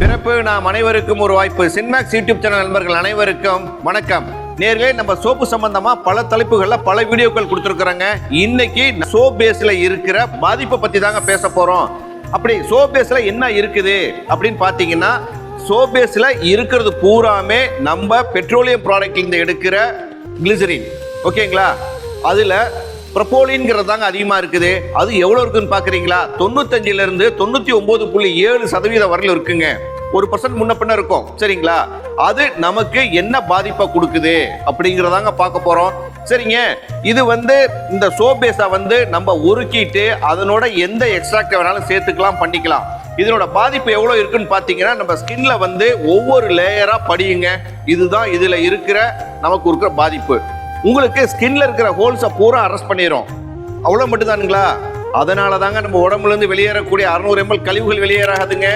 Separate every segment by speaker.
Speaker 1: பிறப்பு நாம் அனைவருக்கும் ஒரு வாய்ப்பு. சின்மேக்ஸ் யூடியூப் சேனல் நண்பர்கள் அனைவருக்கும் வணக்கம். நேர்களே நம்ம சோப்பு சம்பந்தமா பல தலைப்புகள்ல பல வீடியோக்கள் கொடுத்துருக்குறாங்க. இன்னைக்கு சோப் பேஸ்ல இருக்கிற பாதிப்பை பத்தி தாங்க பேச போறோம். அப்படி சோப் பேஸ்ல என்ன இருக்குது அப்படின்னு பாத்தீங்கன்னா சோப் பேஸ்ல இருக்கிறது பூராமே நம்ம பெட்ரோலியம் ப்ராடக்ட்ல இருந்து எடுக்கிற கிளிசரின் ஓகேங்களா? அதுல ப்ரொபோலின்ங்கிறது தாங்க அதிகமாக இருக்குது. அது எவ்வளோ இருக்குன்னு பார்க்குறீங்களா தொண்ணூத்தஞ்சிலேருந்து தொண்ணூற்றி ஒம்பது புள்ளி ஏழு சதவீதம் வரல இருக்குங்க. ஒரு பர்சன்ட் முன்ன பின்ன இருக்கும். சரிங்களா? அது நமக்கு என்ன பாதிப்பை கொடுக்குது? அப்படிங்கிறதாங்க பார்க்க போகிறோம் சரிங்க. இது வந்து இந்த சோபேஸை வந்து நம்ம உருக்கிட்டு அதனோட எந்த எக்ஸ்ட்ராக்ட் வேணாலும் சேர்த்துக்கலாம் பண்ணிக்கலாம். இதனோட பாதிப்பு எவ்வளோ இருக்குன்னு பார்த்தீங்கன்னா நம்ம ஸ்கின்ல வந்து ஒவ்வொரு லேயராக படியுங்க. இதுதான் இதில் இருக்கிற நமக்கு இருக்கிற பாதிப்பு. உங்களுக்கு ஸ்கின்ல இருக்கிற ஹோல்ஸை பூரா அரெஸ்ட் பண்ணிடும் அவ்வளோ மட்டும்தானுங்களா? அதனால தாங்க நம்ம உடம்புலேருந்து வெளியேறக்கூடிய அறுநூறு எம்எல் கழிவுகள் வெளியேறாதுங்க.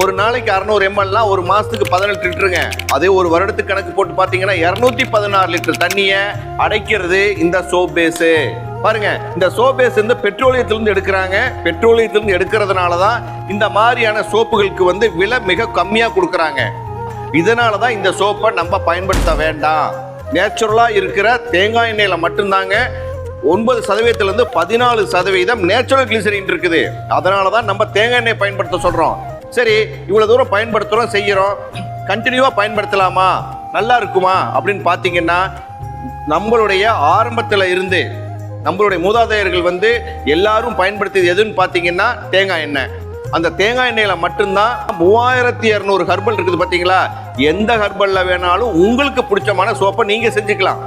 Speaker 1: ஒரு நாளைக்கு அறுநூறு எம்எல்லாம் ஒரு மாதத்துக்கு பதினெட்டு லிட்டருங்க. அதே ஒரு வருடத்துக்கு கணக்கு போட்டு பார்த்தீங்கன்னா இரநூத்தி பதினாறு லிட்டர் தண்ணியை அடைக்கிறது இந்த சோப் பேஸு பாருங்க இந்த சோப் பேஸ் வந்து பெட்ரோலியத்திலிருந்து எடுக்கிறாங்க. பெட்ரோலியத்திலிருந்து எடுக்கிறதுனால தான் இந்த மாதிரியான சோப்புகளுக்கு வந்து விலை மிக கம்மியாக கொடுக்குறாங்க. இதனால தான் இந்த சோப்பை நம்ம பயன்படுத்த வேண்டாம். நேச்சுரலாக இருக்கிற தேங்காய் எண்ணெயில் மட்டும்தாங்க ஒன்பது சதவீதத்திலிருந்து பதினாலு சதவீதம் நேச்சுரல் கிளிசரின் இருக்குது. அதனால தான் நம்ம தேங்காய் எண்ணெய் பயன்படுத்த சொல்கிறோம் சரி இவ்வளோ தூரம் பயன்படுத்துகிறோம் செய்கிறோம் கண்டினியூவாக பயன்படுத்தலாமா? நல்லா இருக்குமா? அப்படின்னு பார்த்தீங்கன்னா நம்மளுடைய ஆரம்பத்தில் இருந்து நம்மளுடைய மூதாதையர்கள் வந்து எல்லாரும் பயன்படுத்தியது எதுன்னு பார்த்தீங்கன்னா தேங்காய் எண்ணெய். அந்த தேங்காய் எண்ணெயில் மட்டும்தான் மூவாயிரத்தி இரநூறு ஹர்பல் இருக்குது பார்த்தீங்களா எந்த ஹர்பலில் வேணாலும் உங்களுக்கு பிடிச்சமான சோப்பை நீங்கள் செஞ்சுக்கலாம்.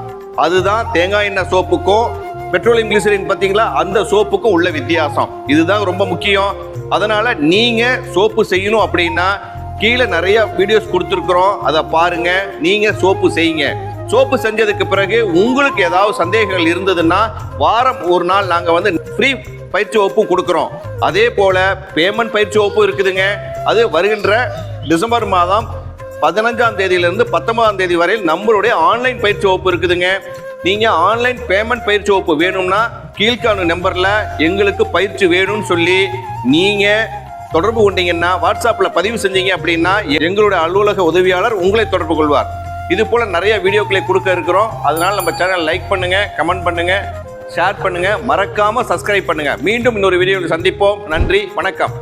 Speaker 1: அதுதான் தேங்காய் எண்ணெய் சோப்புக்கும் பெட்ரோலியம் கிளிசரின் பார்த்தீங்களா? அந்த சோப்புக்கும் உள்ள வித்தியாசம். இதுதான் ரொம்ப முக்கியம். அதனால நீங்க சோப்பு செய்யணும் அப்படின்னா கீழே நிறைய வீடியோஸ் கொடுத்துருக்குறோம். அதை பாருங்க. நீங்க சோப்பு செய்யுங்க. சோப்பு செஞ்சதுக்கு பிறகு உங்களுக்கு ஏதாவது சந்தேகங்கள் இருந்ததுன்னா வாரம் ஒரு நாள் நாங்கள் வந்து ஃப்ரீ பயிற்சி வகுப்பும் கொடுக்குறோம். அதே போல பேமெண்ட் பயிற்சி வகுப்பும் இருக்குதுங்க. அது வருகின்ற டிசம்பர் மாதம் பதினஞ்சாம் தேதியிலிருந்து பத்தொன்பதாம் தேதி வரையில் நம்மளுடைய ஆன்லைன் பயிற்சி வகுப்பு இருக்குதுங்க. நீங்கள் ஆன்லைன் பேமெண்ட் பயிற்சி வகுப்பு வேணும்னா கீழ்காணும் நம்பரில் எங்களுக்கு பயிற்சி வேணும்னு சொல்லி நீங்கள் தொடர்பு கொண்டீங்கன்னா வாட்ஸ்அப்பில் பதிவு செஞ்சீங்க அப்படின்னா எங்களுடைய அலுவலக உதவியாளர் உங்களை தொடர்பு கொள்வார். இது போல நிறைய வீடியோக்களை கொடுக்க இருக்கிறோம். அதனால நம்ம சேனல் லைக் பண்ணுங்க கமெண்ட் பண்ணுங்க ஷேர் பண்ணுங்க. மறக்காம சப்ஸ்கிரைப் பண்ணுங்க. மீண்டும் இன்னொரு வீடியோவில் சந்திப்போம். நன்றி வணக்கம்.